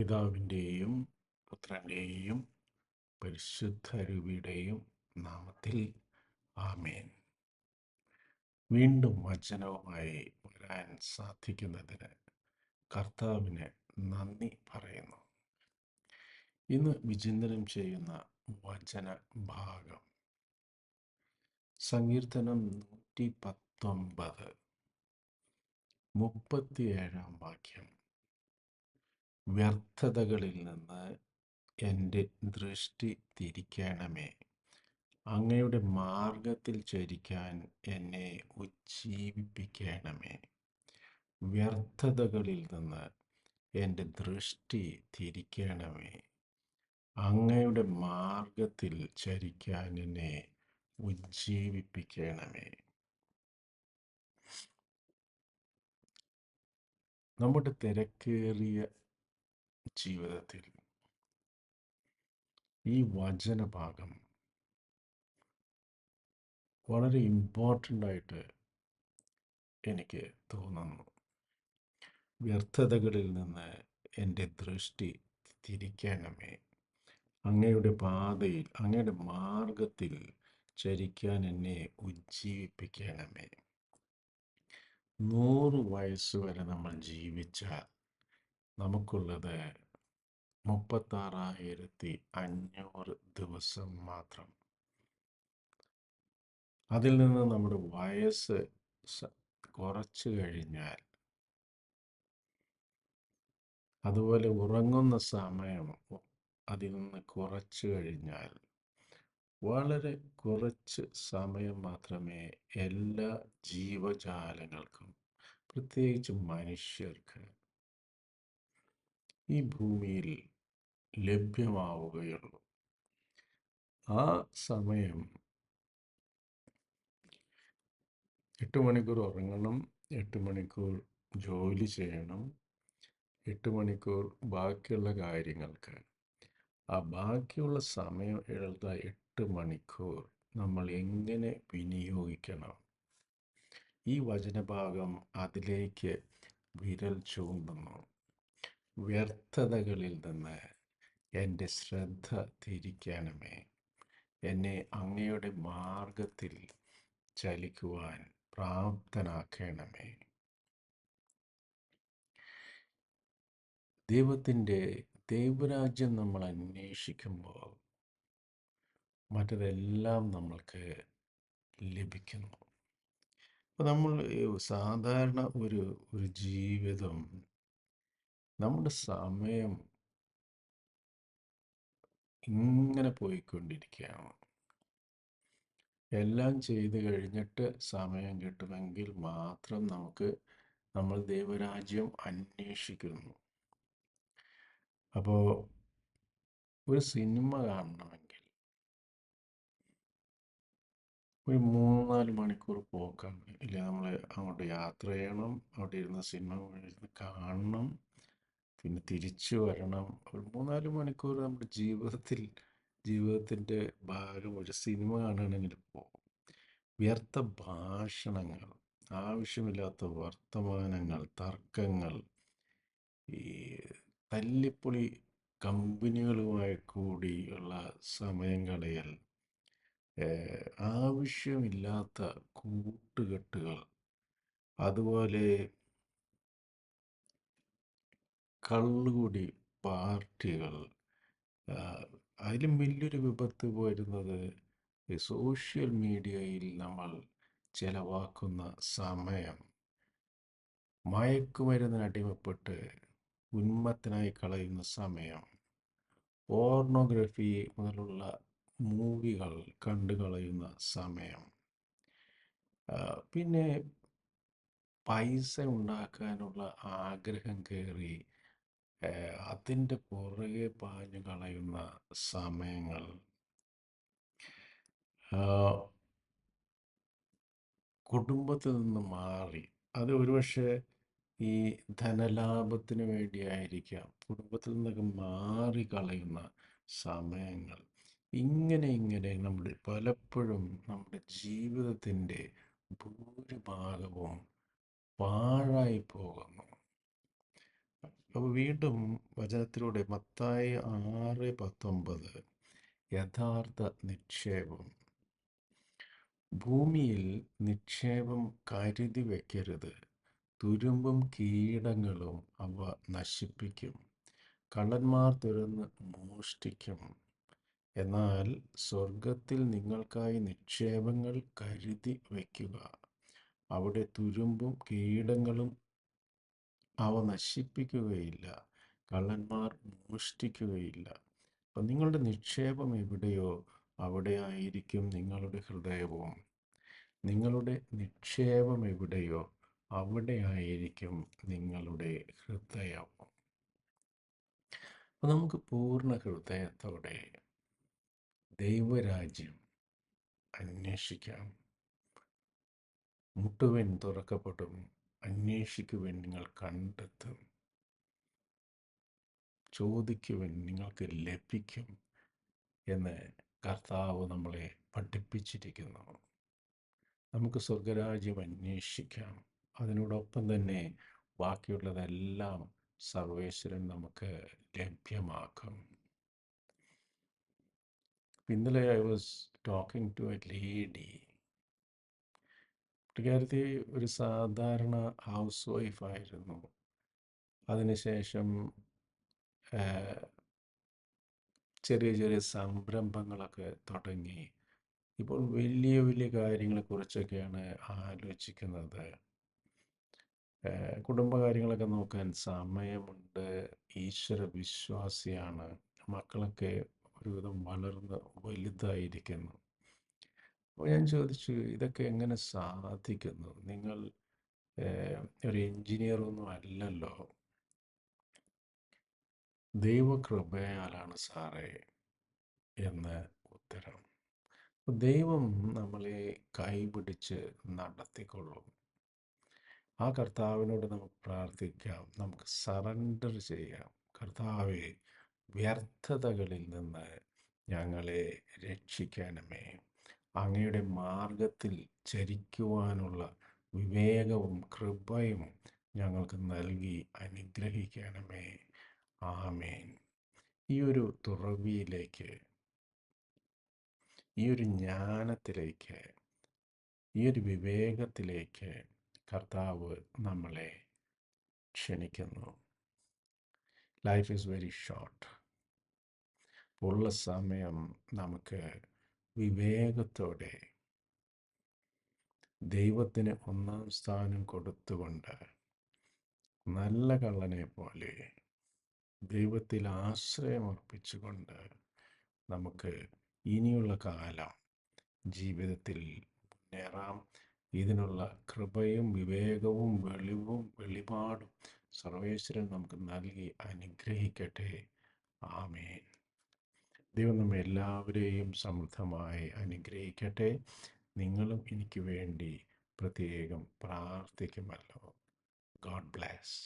പിതാവിന്റെയും പുത്രന്റെയും പരിശുദ്ധ രൂപിയുടെയും നാമത്തിൽ ആമേൻ. വീണ്ടും വചനവുമായി വരാൻ സാധിക്കുന്നതിന് കർത്താവിന് നന്ദി പറയുന്നു. ഇന്ന് വിചിന്തനം ചെയ്യുന്ന വചന ഭാഗം. സങ്കീർത്തനം നൂറ്റി പത്തൊമ്പത് മുപ്പത്തിയേഴാം വാക്യം. വ്യർത്ഥതകളിൽ നിന്ന് എന്റെ ദൃഷ്ടി തിരിക്കണമേ. അങ്ങയുടെ മാർഗത്തിൽ ചരിക്കാൻ എന്നെ ഉജ്ജീവിപ്പിക്കണമേ. വ്യർത്ഥതകളിൽ നിന്ന് എന്റെ ദൃഷ്ടി തിരിക്കണമേ. അങ്ങയുടെ മാർഗത്തിൽ ചരിക്കാൻ എന്നെ ഉജ്ജീവിപ്പിക്കണമേ. നമ്മുടെ തിരക്കേറിയ ജീവിതത്തിൽ. ഈ വചനഭാഗം വളരെ ഇമ്പോർട്ടന്റ് ആയിട്ട് എനിക്ക് തോന്നുന്നു. വ്യർത്ഥതകളിൽ നിന്ന് എന്റെ ദൃഷ്ടി തിരിക്കണമേ അങ്ങയുടെ പാതയിൽ അങ്ങയുടെ മാർഗത്തിൽ ചരിക്കാൻ എന്നെ ഉജ്ജീവിപ്പിക്കണമേ നൂറ് വയസ്സ് വരെ നമ്മൾ ജീവിച്ചാൽ നമുക്കുള്ളത് മുപ്പത്താറായിരത്തി അഞ്ഞൂറ് ദിവസം മാത്രം. അതിൽ നിന്ന് നമ്മുടെ വയസ്സ് കുറച്ചു കഴിഞ്ഞാൽ അതുപോലെ ഉറങ്ങുന്ന സമയം അതിൽ നിന്ന് കുറച്ച് കഴിഞ്ഞാൽ വളരെ കുറച്ച് സമയം മാത്രമേ എല്ലാ ജീവജാലങ്ങൾക്കും പ്രത്യേകിച്ച് മനുഷ്യർക്ക് ഈ ഭൂമിയിൽ ലഭ്യമാവുകയുള്ളൂ. ആ സമയം എട്ട് മണിക്കൂർ ഉറങ്ങണം എട്ട് മണിക്കൂർ ജോലി ചെയ്യണം എട്ട് മണിക്കൂർ ബാക്കിയുള്ള കാര്യങ്ങൾക്ക്. ആ ബാക്കിയുള്ള സമയം എഴുത എട്ട് മണിക്കൂർ നമ്മൾ എങ്ങനെ വിനിയോഗിക്കണം? ഈ വചനഭാഗം അതിലേക്ക് വിരൽ ചൂണ്ടുന്നു. വ്യർത്ഥതകളിൽ നിന്ന് എന്റെ ശ്രദ്ധ തിരിക്കണമേ. എന്നെ അങ്ങയുടെ മാർഗത്തിൽ ചലിക്കുവാൻ പ്രാപ്തനാക്കണമേ. ദൈവത്തിന്റെ ദൈവരാജ്യം നമ്മൾ അന്വേഷിക്കുമ്പോൾ മറ്റതെല്ലാം നമ്മൾക്ക് ലഭിക്കുന്നു. അപ്പോൾ നമ്മൾ സാധാരണ ഒരു ഒരു ജീവിതം നമ്മുടെ സമയം ഇങ്ങനെ പോയിക്കൊണ്ടിരിക്കുകയാണ്. എല്ലാം ചെയ്ത് കഴിഞ്ഞിട്ട് സമയം കിട്ടുമെങ്കിൽ മാത്രം നമുക്ക് നമ്മൾ ദൈവരാജ്യം അന്വേഷിക്കുന്നു. അപ്പോൾ ഒരു സിനിമ കാണണമെങ്കിൽ ഒരു മൂന്നാൽ മണിക്കൂർ പോക്കാണ് ഇല്ല നമ്മൾ അങ്ങോട്ട് യാത്ര ചെയ്യണം അവിടെ ഇരുന്ന് സിനിമ കാണണം. പിന്നെ തിരിച്ചു വരണം. ഒരു മൂന്നാൽ മണിക്കൂർ നമ്മുടെ ജീവിതത്തിൽ ജീവിതത്തിന്റെ ഭാഗം ഒരു സിനിമ കാണുകയാണെങ്കിൽ പോകും വ്യർത്ഥ ഭാഷണങ്ങൾ ആവശ്യമില്ലാത്ത വർത്തമാനങ്ങൾ തർക്കങ്ങൾ ഈ തല്ലിപ്പൊളി കമ്പനികളുമായി കൂടിയുള്ള സമയം കളയൽ ആവശ്യമില്ലാത്ത കൂട്ടുകെട്ടുകൾ അതുപോലെ കള്ളുകുടി പാർട്ടികൾ. അതിലും വലിയൊരു വിപത്ത് വരുന്നത് ഈ സോഷ്യൽ മീഡിയയിൽ നമ്മൾ ചെലവാക്കുന്ന സമയം. മയക്കുമരുന്നിന് അടിമപ്പെട്ട് ഉന്മത്തനായി കളയുന്ന സമയം. പോർണോഗ്രഫി മുതലുള്ള മൂവികൾ കണ്ടുകളയുന്ന സമയം. പിന്നെ പൈസ ഉണ്ടാക്കാനുള്ള ആഗ്രഹം കയറി അതിന്റെ പുറകെ പാഞ്ഞു കളയുന്ന സമയങ്ങൾ. കുടുംബത്തിൽ നിന്ന് മാറി. അത് ഒരുപക്ഷെ ഈ ധനലാഭത്തിന് വേണ്ടിയായിരിക്കാം. കുടുംബത്തിൽ നിന്നൊക്കെ മാറി കളയുന്ന സമയങ്ങൾ. ഇങ്ങനെ ഇങ്ങനെ നമ്മുടെ പലപ്പോഴും നമ്മുടെ ജീവിതത്തിന്റെ ഭൂരിഭാഗവും പാഴായി പോകുന്നു. അപ്പോൾ വീണ്ടും വചനത്തിലൂടെ മത്തായി ആറ് പത്തൊമ്പത് യഥാർത്ഥ നിക്ഷേപം. ഭൂമിയിൽ നിക്ഷേപം കരുതി വെക്കരുത്. തുരുമ്പും കീടങ്ങളും അവ നശിപ്പിക്കും. കള്ളന്മാർ തുറന്ന് മോഷ്ടിക്കും. എന്നാൽ സ്വർഗത്തിൽ നിങ്ങൾക്കായി നിക്ഷേപങ്ങൾ കരുതി വയ്ക്കുക അവിടെ തുരുമ്പും കീടങ്ങളും അവ നശിപ്പിക്കുകയില്ല. കള്ളന്മാർ മോഷ്ടിക്കുകയില്ല. അപ്പം നിങ്ങളുടെ നിക്ഷേപം എവിടെയോ അവിടെ ആയിരിക്കും നിങ്ങളുടെ ഹൃദയവും. നിങ്ങളുടെ നിക്ഷേപം എവിടെയോ അവിടെ ആയിരിക്കും നിങ്ങളുടെ ഹൃദയവും. അപ്പം നമുക്ക് പൂർണ ഹൃദയത്തോടെ ദൈവരാജ്യം അന്വേഷിക്കാം. മുട്ടുവൻ തുറക്കപ്പെടും. അന്വേഷിക്കുവൻ നിങ്ങൾ കണ്ടെത്തും. ചോദിക്കുവാൻ നിങ്ങൾക്ക് ലഭിക്കും എന്ന് കർത്താവ് നമ്മളെ പഠിപ്പിച്ചിരിക്കുന്നു. നമുക്ക് സ്വർഗരാജ്യം അന്വേഷിക്കാം. അതിനോടൊപ്പം തന്നെ ബാക്കിയുള്ളതെല്ലാം സർവേശ്വരൻ നമുക്ക് ലഭ്യമാക്കും. ഇന്നലെ I was talking to a lady പുള്ളിക്കാരത്തി ഒരു സാധാരണ ഹൗസ് വൈഫായിരുന്നു അതിനുശേഷം ചെറിയ ചെറിയ സംരംഭങ്ങളൊക്കെ തുടങ്ങി. ഇപ്പോൾ വലിയ വലിയ കാര്യങ്ങളെക്കുറിച്ചൊക്കെയാണ് ആലോചിക്കുന്നത്. കുടുംബകാര്യങ്ങളൊക്കെ നോക്കാൻ സമയമുണ്ട്. ഈശ്വര വിശ്വാസിയാണ്. മക്കളൊക്കെ ഒരുവിധം വളർന്ന് വലുതായിരിക്കുന്നു. അപ്പോൾ ഞാൻ ചോദിച്ചു ഇതൊക്കെ എങ്ങനെ സാധിക്കുന്നു? നിങ്ങൾ ഒരു എഞ്ചിനീയറൊന്നും അല്ലല്ലോ. ദൈവകൃപയാലാണ് സാറേ എന്ന് ഉത്തരം. ദൈവം നമ്മളെ കൈപിടിച്ച് നടത്തിക്കൊള്ളും. ആ കർത്താവിനോട് നമുക്ക് പ്രാർത്ഥിക്കാം. നമുക്ക് സറണ്ടർ ചെയ്യാം. കർത്താവെ വ്യർത്ഥതകളിൽ നിന്ന് ഞങ്ങളെ രക്ഷിക്കണമേ. അങ്ങയുടെ മാർഗത്തിൽ ചരിക്കുവാനുള്ള വിവേകവും കൃപയും ഞങ്ങൾക്ക് നൽകി അനുഗ്രഹിക്കണമേ. ആമേൻ. ഈ ഒരു തുറവിയിലേക്ക് ഈ ഒരു ജ്ഞാനത്തിലേക്ക് ഈ ഒരു വിവേകത്തിലേക്ക് കർത്താവ് നമ്മളെ ക്ഷണിക്കുന്നു. ലൈഫ് ഈസ് വെരി ഷോർട്ട് ഉള്ള സമയം നമുക്ക് വിവേകത്തോടെ ദൈവത്തിന് ഒന്നാം സ്ഥാനം കൊടുത്തുകൊണ്ട് നല്ല കള്ളനെ പോലെ ദൈവത്തിൽ ആശ്രയമർപ്പിച്ചുകൊണ്ട് നമുക്ക് ഇനിയുള്ള കാലം ജീവിതത്തിൽ മുന്നേറാം. ഇതിനുള്ള കൃപയും വിവേകവും വെളിവും വെളിപാടും സർവേശ്വരൻ നമുക്ക് നൽകി അനുഗ്രഹിക്കട്ടെ. ആമേൻ. ദൈവം നമ്മെ എല്ലാവരെയും സമൃദ്ധമായി അനുഗ്രഹിക്കട്ടെ. നിങ്ങളും എനിക്ക് വേണ്ടി പ്രത്യേകം പ്രാർത്ഥിക്കുമല്ലോ. ഗോഡ് ബ്ലാസ്